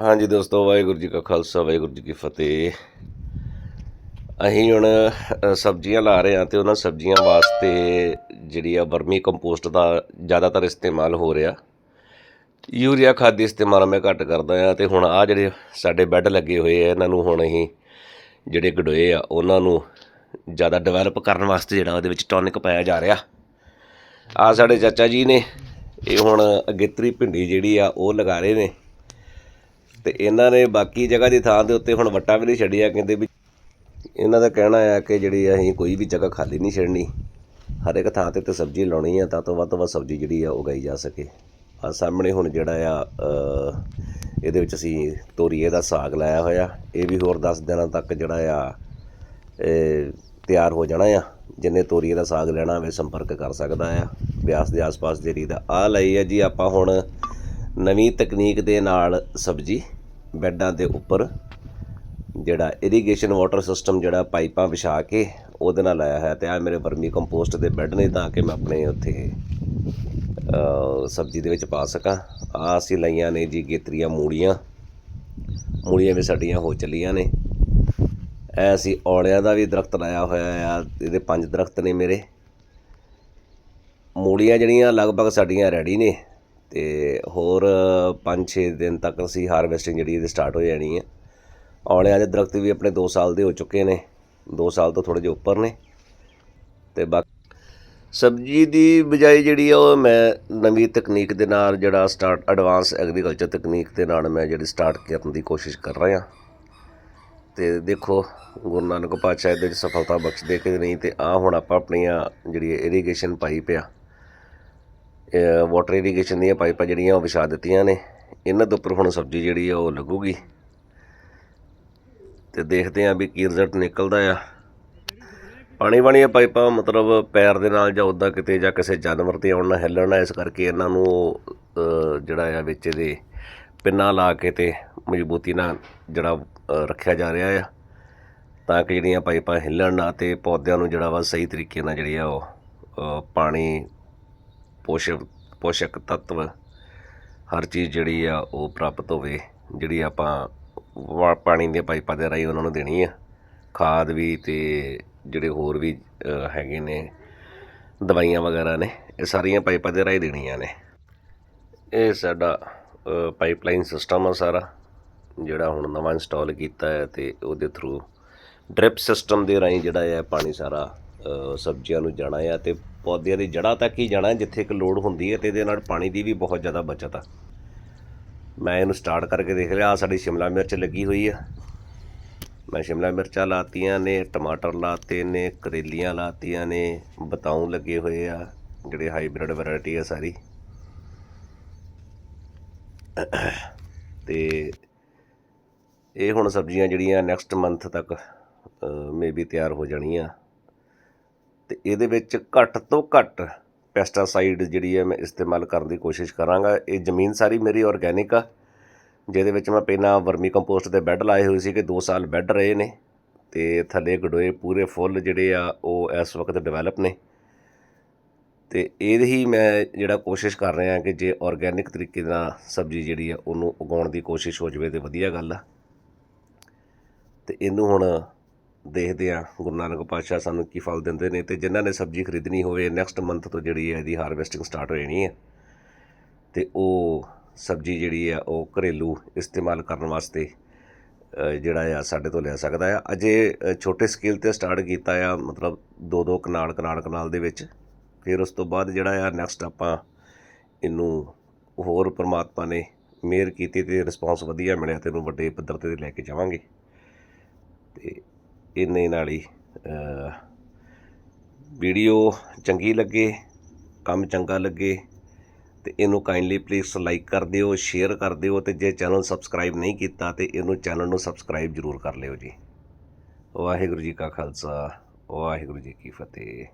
ਹਾਂਜੀ ਦੋਸਤੋ, ਵਾਹਿਗੁਰੂ ਜੀ ਕਾ ਖਾਲਸਾ, ਵਾਹਿਗੁਰੂ ਜੀ ਕੀ ਫਤਿਹ। ਅਸੀਂ ਹੁਣ ਸਬਜ਼ੀਆਂ ਲਾ ਰਹੇ ਹਾਂ ਤੇ ਉਹਨਾਂ ਸਬਜ਼ੀਆਂ ਵਾਸਤੇ ਜਿਹੜੀ ਆ ਵਰਮੀ ਕੰਪੋਸਟ ਦਾ ਜ਼ਿਆਦਾਤਰ ਇਸਤੇਮਾਲ ਹੋ ਰਿਹਾ। ਯੂਰੀਆ ਖਾਦ ਦੀ ਇਸਤੇਮਾਲ ਮੈਂ ਘੱਟ ਕਰਦਾ ਆ ਤੇ ਹੁਣ ਆ ਜਿਹੜੇ ਸਾਡੇ ਬੈੱਡ ਲੱਗੇ ਹੋਏ ਆ, ਇਹਨਾਂ ਨੂੰ ਹੁਣ ਅਸੀਂ ਜਿਹੜੇ ਗਡੋਏ ਆ, ਉਹਨਾਂ ਨੂੰ ਜ਼ਿਆਦਾ ਡਿਵੈਲਪ ਕਰਨ ਵਾਸਤੇ ਜਿਹੜਾ ਉਹਦੇ ਵਿੱਚ ਟੌਨਿਕ ਪਾਇਆ ਜਾ ਰਿਹਾ। ਆ ਸਾਡੇ ਚਾਚਾ ਜੀ ਨੇ, ਇਹ ਹੁਣ ਅਗੇਤਰੀ ਭਿੰਡੀ ਜਿਹੜੀ ਆ, ਉਹ ਲਗਾ ਰਹੇ ਨੇ। ਤੇ ਇਹਨਾਂ ਨੇ ਬਾਕੀ ਜਗ੍ਹਾ ਦੀ ਥਾਂ ਦੇ ਉੱਤੇ ਹੁਣ ਵੱਟਾ ਵੀ ਨਹੀਂ ਛੱਡਿਆ, ਕਹਿੰਦੇ ਵੀ ਇਹਨਾਂ ਦਾ ਕਹਿਣਾ ਆ ਕਿ ਜਿਹੜੀ ਅਸੀਂ ਕੋਈ ਵੀ ਜਗ੍ਹਾ ਖਾਲੀ ਨਹੀਂ ਛੱਡਣੀ, ਹਰ ਇੱਕ ਥਾਂ ਤੇ ਤੇ ਸਬਜ਼ੀ ਲਾਉਣੀ ਆ, ਤਾਂ ਤੋਂ ਵੱਧ ਤੋਂ ਵੱਧ ਸਬਜ਼ੀ ਜਿਹੜੀ ਆ ਉਗਾਈ ਜਾ ਸਕੇ। ਆ ਸਾਹਮਣੇ ਹੁਣ ਜਿਹੜਾ ਆ ਇਹਦੇ ਵਿੱਚ ਅਸੀਂ ਤੋਰੀਏ ਦਾ ਸਾਗ ਲਾਇਆ ਹੋਇਆ, ਇਹ ਵੀ ਹੋਰ 10 ਦਿਨਾਂ ਤੱਕ ਜਿਹੜਾ ਆ, ਇਹ ਤਿਆਰ ਹੋ ਜਾਣਾ ਆ, ਜਿੰਨੇ ਤੋਰੀਏ ਦਾ ਸਾਗ ਲੈਣਾ ਹੋਵੇ ਸੰਪਰਕ ਕਰ ਸਕਦਾ ਆ, ਬਿਆਸ ਦੇ ਆਸ-ਪਾਸ ਜਿਹੜੀ ਦਾ ਆ ਲਈ ਹੈ ਜੀ ਆਪਾਂ ਹੁਣ ਨਵੀਂ ਤਕਨੀਕ ਦੇ ਨਾਲ ਸਬਜ਼ੀ ਬੈੱਡਾਂ ਦੇ ਉੱਪਰ ਜਿਹੜਾ ਇਰੀਗੇਸ਼ਨ ਵਾਟਰ ਸਿਸਟਮ ਜਿਹੜਾ ਪਾਈਪਾਂ ਵਿਛਾ ਕੇ ਉਹਦੇ ਨਾਲ ਲਾਇਆ ਹੋਇਆ ਤੇ ਆ ਮੇਰੇ ਵਰਮੀ ਕੰਪੋਸਟ ਦੇ ਬੈੱਡ ਨੇ ਤਾਂ ਕਿ ਮੈਂ ਆਪਣੇ ਉੱਥੇ ਸਬਜ਼ੀ ਦੇ ਵਿੱਚ ਪਾ ਸਕਾਂ। ਆ ਅਸੀਂ ਲਈਆਂ ਨੇ ਜੀ ਗੇਤਰੀਆਂ ਮੂੜੀਆਂ ਮੂੜੀਆਂ ਵੀ ਸਾਡੀਆਂ ਹੋ ਚੱਲੀਆਂ ਨੇ। ਐ ਅਸੀਂ ਔਲਿਆਂ ਦਾ ਵੀ ਦਰਖਤ ਲਾਇਆ ਹੋਇਆ ਆ, ਇਹਦੇ ਪੰਜ ਦਰਖਤ ਨੇ ਮੇਰੇ। ਮੂਲੀਆਂ ਜਿਹੜੀਆਂ ਲਗਭਗ ਸਾਡੀਆਂ ਰੈਡੀ ਨੇ। ਤੇ ਹੋਰ 5-6 ਦਿਨ ਤੱਕ ਅਸੀਂ ਹਾਰਵੈਸਟਿੰਗ ਜਿਹੜੀ ਇਹਦੀ ਸਟਾਰਟ ਹੋ ਜਾਣੀ ਹੈ। ਔਲਿਆਂ ਦੇ ਦਰਖਤ ਵੀ ਆਪਣੇ 2 ਸਾਲ ਦੇ ਹੋ ਚੁੱਕੇ ਨੇ 2 ਸਾਲ ਤੋਂ ਥੋੜੇ ਜਿਹਾ ਉੱਪਰ ਨੇ। ਤੇ ਬਾਕੀ ਸਬਜ਼ੀ ਦੀ ਬਜਾਈ ਜਿਹੜੀ ਆ ਉਹ ਮੈਂ ਨਵੀਂ ਤਕਨੀਕ ਦੇ ਨਾਲ ਜਿਹੜਾ ਸਟਾਰਟ ਐਡਵਾਂਸ ਐਗਰੀਕਲਚਰ ਤਕਨੀਕ ਦੇ ਨਾਲ ਮੈਂ ਜਿਹੜੀ ਸਟਾਰਟ ਕਰਨ ਦੀ ਕੋਸ਼ਿਸ਼ ਕਰ ਰਿਹਾ। ਤੇ ਦੇਖੋ, ਗੁਰੂ ਨਾਨਕ ਪਾਤਸ਼ਾਹ ਇਹਦੇ ਵਿੱਚ ਸਫਲਤਾ ਬਖਸ਼ਦੇ ਕਿ ਨਹੀਂ ਤੇ ਆ ਹੁਣ ਆਪਾਂ ਆਪਣੀਆਂ ਜਿਹੜੀ ਇਰੀਗੇਸ਼ਨ ਪਾਈਪ ਆ ਵਾਟਰ ਇਰੀਗੇਸ਼ਨ ਦੀਆਂ ਪਾਈਪਾਂ ਜਿਹੜੀਆਂ ਉਹ ਵਿਛਾ ਦਿੱਤੀਆਂ ਨੇ। ਇਹਨਾਂ ਦੇ ਉੱਪਰ ਹੁਣ ਸਬਜ਼ੀ ਜਿਹੜੀ ਆ ਉਹ ਲੱਗੂਗੀ। ਤੇ ਦੇਖਦੇ ਆਂ ਵੀ ਕੀ ਰਿਜ਼ਲਟ ਨਿਕਲਦਾ ਆ। ਪਾਣੀ ਵਾਲੀਆਂ ਪਾਈਪਾਂ ਮਤਲਬ ਪੈਰ ਦੇ ਨਾਲ ਜਾਂ ਉੱਦਾਂ ਕਿਤੇ ਜਾਂ ਕਿਸੇ ਜਾਨਵਰ ਤੇ ਆਉਣ ਨਾਲ ਹਿੱਲਣ ਨਾ ਇਸ ਕਰਕੇ ਇਹਨਾਂ ਨੂੰ ਅ, ਜਿਹੜਾ ਆ ਵਿੱਚ ਇਹਦੇ ਪਿੰਨਾਂ ਲਾ ਕੇ ਤੇ ਮਜ਼ਬੂਤੀ ਨਾਲ ਜਿਹੜਾ ਰੱਖਿਆ ਜਾ ਰਿਹਾ ਆ। ਤਾਂ ਕਿ ਜਿਹੜੀਆਂ ਪਾਈਪਾਂ ਹਿੱਲਣ ਨਾ ਤੇ ਪੌਦਿਆਂ ਨੂੰ ਜਿਹੜਾ ਵਾ ਸਹੀ ਤਰੀਕੇ ਨਾਲ ਜਿਹੜੀ ਆ ਉਹ ਪਾਣੀ ਪੋਸ਼ਕ ਪੋਸ਼ਕ ਤੱਤਵ ਹਰ ਚੀਜ਼ ਜਿਹੜੀ ਆ ਉਹ ਪ੍ਰਾਪਤ ਹੋਵੇ, ਜਿਹੜੀ ਆਪਾਂ ਵਾ- ਪਾਣੀ ਦੀਆਂ ਪਾਈਪਾਂ ਦੇ ਰਾਹੀਂ ਉਹਨਾਂ ਨੂੰ ਦੇਣੀ ਆ। ਖਾਦ ਵੀ ਤੇ ਜਿਹੜੇ ਹੋਰ ਵੀ ਹੈਗੇ ਨੇ, ਦਵਾਈਆਂ ਵਗੈਰਾ ਨੇ, ਇਹ ਸਾਰੀਆਂ ਪਾਈਪਾਂ ਦੇ ਰਾਹੀਂ ਦੇਣੀਆਂ ਨੇ। ਇਹ ਸਾਡਾ ਪਾਈਪਲਾਈਨ ਸਿਸਟਮ ਆ ਸਾਰਾ, ਜਿਹੜਾ ਹੁਣ ਨਵਾਂ ਇੰਸਟਾਲ ਕੀਤਾ ਹੈ ਤੇ ਉਹਦੇ ਥਰੂ ਡ੍ਰਿਪ ਸਿਸਟਮ ਦੇ ਰਾਹੀਂ ਜਿਹੜਾ ਹੈ ਪਾਣੀ ਸਾਰਾ ਸਬਜ਼ੀਆਂ ਨੂੰ ਜਾਣਾ ਆ ਤੇ ਪੌਦਿਆਂ ਦੀ ਜੜ੍ਹਾਂ ਤੱਕ ਹੀ ਜਾਣਾ ਜਿੱਥੇ ਇੱਕ ਲੋੜ ਹੁੰਦੀ ਹੈ ਤੇ ਇਹਦੇ ਨਾਲ ਪਾਣੀ ਦੀ ਵੀ ਬਹੁਤ ਜ਼ਿਆਦਾ ਬਚਤ ਆ। ਮੈਂ ਇਹਨੂੰ ਸਟਾਰਟ ਕਰਕੇ ਦੇਖ ਲਿਆ, ਆਹ ਸਾਡੀ ਸ਼ਿਮਲਾ ਮਿਰਚ ਲੱਗੀ ਹੋਈ ਆ। ਮੈਂ ਸ਼ਿਮਲਾ ਮਿਰਚਾਂ ਲਾਤੀਆਂ ਨੇ, ਟਮਾਟਰ ਲਾਤੇ ਨੇ, ਕਰੇਲੀਆਂ ਲਾਤੀਆਂ ਨੇ, ਬਤਾਉ ਲੱਗੇ ਹੋਏ ਆ, ਜਿਹੜੇ ਹਾਈਬ੍ਰਿਡ ਵੈਰਾਈਟੀ ਆ ਸਾਰੀ। ਤੇ ਇਹ ਹੁਣ ਸਬਜ਼ੀਆਂ ਜਿਹੜੀਆਂ ਨੈਕਸਟ ਮੰਥ ਤੱਕ ਮੇਬੀ ਤਿਆਰ ਹੋ ਜਾਣੀਆਂ। ਅਤੇ ਇਹਦੇ ਵਿੱਚ ਘੱਟ ਤੋਂ ਘੱਟ ਪੈਸਟਾਸਾਈਡ ਜਿਹੜੀ ਹੈ ਮੈਂ ਇਸਤੇਮਾਲ ਕਰਨ ਦੀ ਕੋਸ਼ਿਸ਼ ਕਰਾਂਗਾ। ਇਹ ਜ਼ਮੀਨ ਸਾਰੀ ਮੇਰੀ ਔਰਗੈਨਿਕ ਆ, ਜਿਹਦੇ ਵਿੱਚ ਮੈਂ ਪਹਿਲਾਂ ਵਰਮੀ ਕੰਪੋਸਟ ਦੇ ਬੈੱਡ ਲਾਏ ਹੋਏ ਸੀ ਕਿ 2 ਸਾਲ ਬੈੱਡ ਰਹੇ ਨੇ ਤੇ ਥੱਲੇ ਗਡੋਏ ਪੂਰੇ ਫੁੱਲ ਜਿਹੜੇ ਆ, ਉਹ ਇਸ ਵਕਤ ਡਿਵੈਲਪ ਨੇ। ਤੇ ਇਹ ਹੀ ਮੈਂ ਜਿਹੜਾ ਕੋਸ਼ਿਸ਼ ਕਰ ਰਿਹਾ ਕਿ ਜੇ ਆਰਗੈਨਿਕ ਤਰੀਕੇ ਨਾਲ ਸਬਜ਼ੀ ਜਿਹੜੀ ਆ, ਉਹਨੂੰ ਉਗਾਉਣ ਦੀ ਕੋਸ਼ਿਸ਼ ਹੋ ਜਾਵੇ ਤੇ ਵਧੀਆ ਗੱਲ ਆ। ਤੇ ਇਹਨੂੰ ਹੁਣ ਦੇਖਦੇ ਆ ਗੁਰੂ ਨਾਨਕ ਪਾਤਸ਼ਾਹ ਸਾਨੂੰ ਕੀ ਫਲ ਦਿੰਦੇ ਨੇ ਤੇ ਜਿਨ੍ਹਾਂ ਨੇ ਸਬਜ਼ੀ ਖਰੀਦਣੀ ਹੋਵੇ ਨੈਕਸਟ ਮੰਥ ਤੋਂ ਜਿਹੜੀ ਹੈ ਇਹਦੀ ਹਾਰਵੈਸਟਿੰਗ ਸਟਾਰਟ ਹੋ ਜਾਣੀ ਹੈ। ਤੇ ਉਹ ਸਬਜ਼ੀ ਜਿਹੜੀ ਆ ਉਹ ਘਰੇਲੂ ਇਸਤੇਮਾਲ ਕਰਨ ਵਾਸਤੇ ਜਿਹੜਾ ਆ ਸਾਡੇ ਤੋਂ ਲੈ ਸਕਦਾ ਆ। ਅਜੇ ਛੋਟੇ ਸਕੇਲ ਤੇ ਸਟਾਰਟ ਕੀਤਾ ਆ, ਮਤਲਬ ਦੋ ਦੋ ਕਨਾਲ ਕਨਾਲ ਕਨਾਲ ਦੇ ਵਿੱਚ। ਫਿਰ ਉਸ ਤੋਂ ਬਾਅਦ ਜਿਹੜਾ ਆ ਨੈਕਸਟ ਆਪਾਂ ਇਹਨੂੰ ਹੋਰ ਪ੍ਰਮਾਤਮਾ ਨੇ ਮਿਹਰ ਕੀਤੀ ਤੇ ਰਿਸਪਾਂਸ ਵਧੀਆ ਮਿਲਿਆ ਤੇ ਇਹਨੂੰ ਵੱਡੇ ਪੱਧਰ ਤੇ ਲੈ ਕੇ ਜਾਵਾਂਗੇ। ਤੇ ਇੰਨੇ ਨਾਲ ਹੀ ਵੀਡੀਓ ਚੰਗੀ ਲੱਗੇ, ਕੰਮ ਚੰਗਾ ਲੱਗੇ, ਤੇ ਇਹਨੂੰ ਕਾਈਂਡਲੀ ਪਲੀਜ਼ ਲਾਈਕ ਕਰ ਦਿਓ ਸ਼ੇਅਰ ਕਰ ਦਿਓ, ਤੇ ਜੇ ਚੈਨਲ ਸਬਸਕ੍ਰਾਈਬ ਨਹੀਂ ਕੀਤਾ, ਤੇ ਇਹਨੂੰ ਚੈਨਲ ਨੂੰ ਸਬਸਕ੍ਰਾਈਬ ਜ਼ਰੂਰ ਕਰ ਲਿਓ ਜੀ। ਵਾਹਿਗੁਰੂ ਜੀ ਕਾ ਖਾਲਸਾ, ਵਾਹਿਗੁਰੂ ਜੀ ਕੀ ਫਤਿਹ।